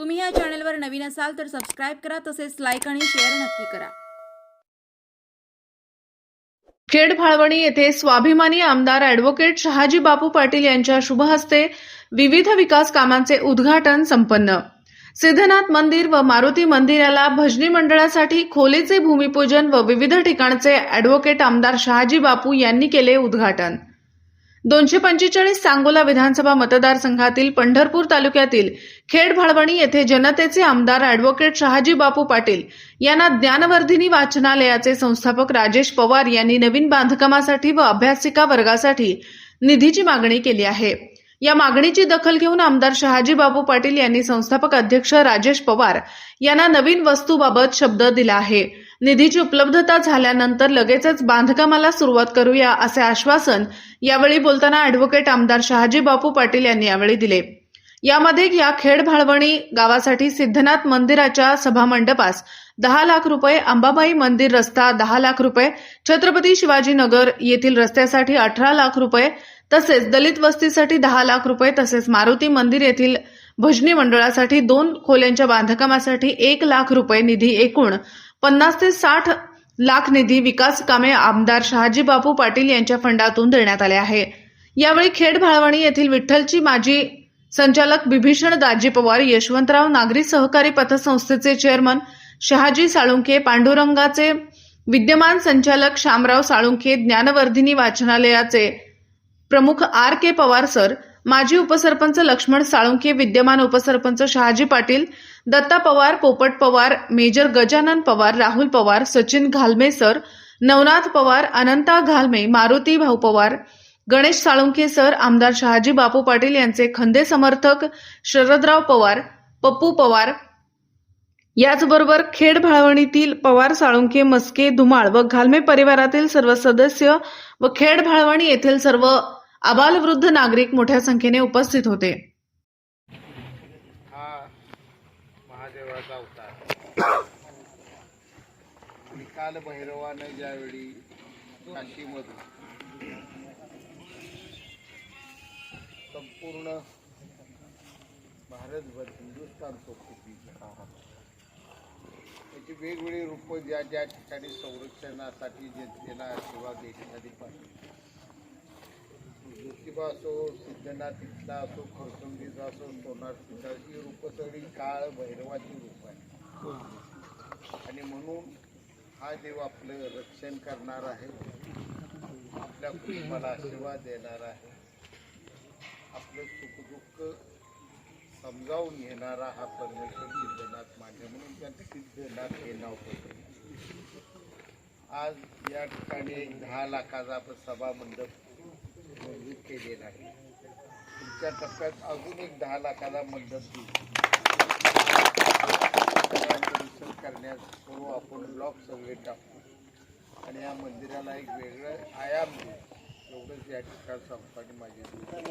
तुम्ही या चॅनलवर नवीन असाल तर सबस्क्राईब करा तसेच लाईक आणि शेअर नक्की करा. खेड फाळवणी येथे स्वाभिमानी आमदार ॲडव्होकेट शहाजी बापू पाटील यांच्या शुभ हस्ते विविध विकास कामांचे उद्घाटन संपन्न. सिद्धनाथ मंदिर व मारुती मंदिराला भजनी मंडळासाठी खोलीचे भूमिपूजन व विविध ठिकाणचे ॲडव्होकेट आमदार शहाजी बापू यांनी केले उद्घाटन. दोनशे पंचेचाळीस सांगोला विधानसभा मतदारसंघातील पंढरपूर तालुक्यातील खेड भाळवणी येथे जनतेचे आमदार ॲडव्होकेट शहाजी बापू पाटील यांना ज्ञानवर्धिनी वाचनालयाचे संस्थापक राजेश पवार यांनी नवीन बांधकामासाठी व अभ्यासिका वर्गासाठी निधीची मागणी केली आहे. या मागणीची दखल घेऊन आमदार शहाजी बापू पाटील यांनी संस्थापक अध्यक्ष राजेश पवार यांना नवीन वस्तूबाबत शब्द दिला आहे. निधीची उपलब्धता झाल्यानंतर लगेचच बांधकामाला सुरुवात करूया असे आश्वासन यावेळी बोलताना ॲडव्होकेट आमदार शहाजी बापू पाटील यांनी यावेळी दिले. यामध्ये या खेड भाळवणी गावासाठी सिद्धनाथ मंदिराच्या सभामंडपास दहा लाख रुपये अंबाबाई मंदिर रस्ता दहा लाख रुपये छत्रपती शिवाजीनगर येथील रस्त्यासाठी अठरा लाख रुपये तसेच दलित वस्तीसाठी दहा लाख रुपये तसेच मारुती मंदिर येथील भजनी मंडळासाठी दोन खोल्यांच्या बांधकामासाठी एक लाख रुपये निधी एकूण पन्नास ते साठ लाख निधी विकास कामे आमदार शहाजी बापू पाटील यांच्या फंडातून देण्यात आले आहे. यावेळी खेड भाळवणी येथील विठ्ठलची माजी संचालक बिभीषण दाजी पवार यशवंतराव नागरी सहकारी पतसंस्थेचे चेअरमन शहाजी साळुंखे पांडुरंगाचे विद्यमान संचालक शामराव साळुंखे ज्ञानवर्धिनी वाचनालयाचे प्रमुख आर के पवार सर माजी उपसरपंच लक्ष्मण साळुंखे विद्यमान उपसरपंच शहाजी पाटील दत्ता पवार पोपट पवार मेजर गजानन पवार राहुल पवार सचिन घालमे सर नवनाथ पवार अनंता घालमे मारुती भाऊ पवार गणेश साळुंके सर आमदार शहाजी बापू पाटील यांचे खंदे समर्थक शरदराव पवार पप्पू पवार. याचबरोबर खेड भाळवणीतील पवार साळुंके मस्के धुमाळ व घालमे परिवारातील सर्व सदस्य व खेड भाळवणी येथील सर्व आबालवृद्ध नागरिक मोठ्या संख्येने उपस्थित होते हा महादेवाचा अवतार. आणि काल भैरवानं ज्यावेळी काशीमधून संपूर्ण भारतभर हिंदुस्थान संस्कृती त्याची वेगवेगळी रूपं ज्या ज्या ठिकाणी संरक्षणासाठी जनतेला सेवा देण्यासाठी पाहिजे ज्योतिबा असो सिद्धनाथ इथला असो खरसुंडीचा असो सोनार सिद्धा ही रूपं सगळी काळ भैरवाची रूप आहे. आणि म्हणून हा देव आपलं रक्षण करणार आहे. आपल्या कुटुंबाला आशीर्वाद देणार आहे. आपलं सुखदुःख समजावून घेणारा हा परमेश्वर सिद्धनाथ मान्य म्हणून त्यांचं सिद्धनाथ हे नाव पडलं आज या ठिकाणी दहा लाखाचा आपण सभा मंडप मंजूर केलेलं आहे पुढच्या टप्प्यात अजून एक दहा लाखाला मंडप देऊ करण्यास करू आपण ब्लॉक सगळे टाकू. आणि या मंदिराला एक वेगळं आयाम देऊ. एवढंच या ठिकाणी सांगतो माझी